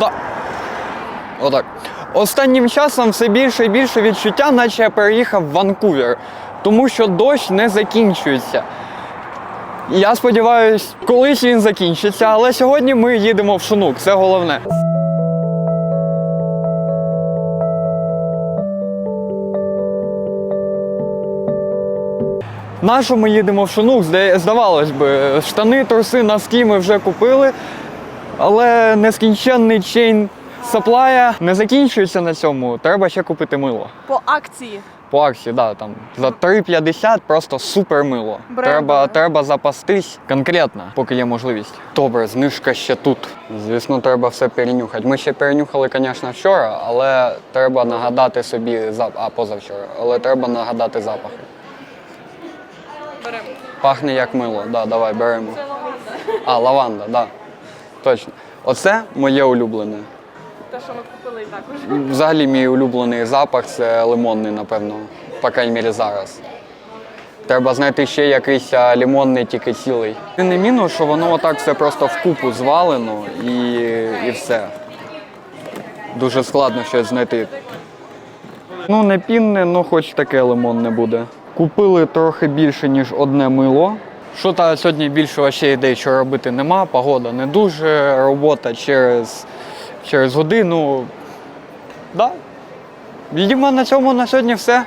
Да. Отак. Останнім часом все більше і більше відчуття, наче я переїхав в Ванкувер, тому що дощ не закінчується. Я сподіваюся, колись він закінчиться, але сьогодні ми їдемо в Шунук, це головне. На що ми їдемо в Шунук? Зда- Здавалось би, штани, труси, носки ми вже купили, але нескінченний чейн саплая не закінчується на цьому. Треба ще купити мило. По акції. По акції, да, там за 3,50 просто супер мило. Брендове. Треба, треба запастись конкретно, поки є можливість. Добре, знижка ще тут. Звісно, треба все перенюхати. Ми ще перенюхали, звісно, вчора, але треба нагадати собі зап... а позавчора, але треба нагадати запахи. Беремо. Пахне як мило. Да, давай беремо. А, лаванда, да. Точно. Оце моє улюблене. Те, що ми купили і також. Взагалі мій улюблений запах це лимонний, напевно, по крайній мірі зараз. Треба знайти ще якийсь а, лимонний, тільки цілий. Не мінус, що воно отак все просто вкупу звалено і, і все. Дуже складно щось знайти. Ну, не пінне, ну хоч таке лимонне буде. Купили трохи більше, ніж одне мило. Що та сьогодні більше вообще ідей, що робити нема, погода не дуже, робота через, через годину. Да. Відімо на цьому на сьогодні все.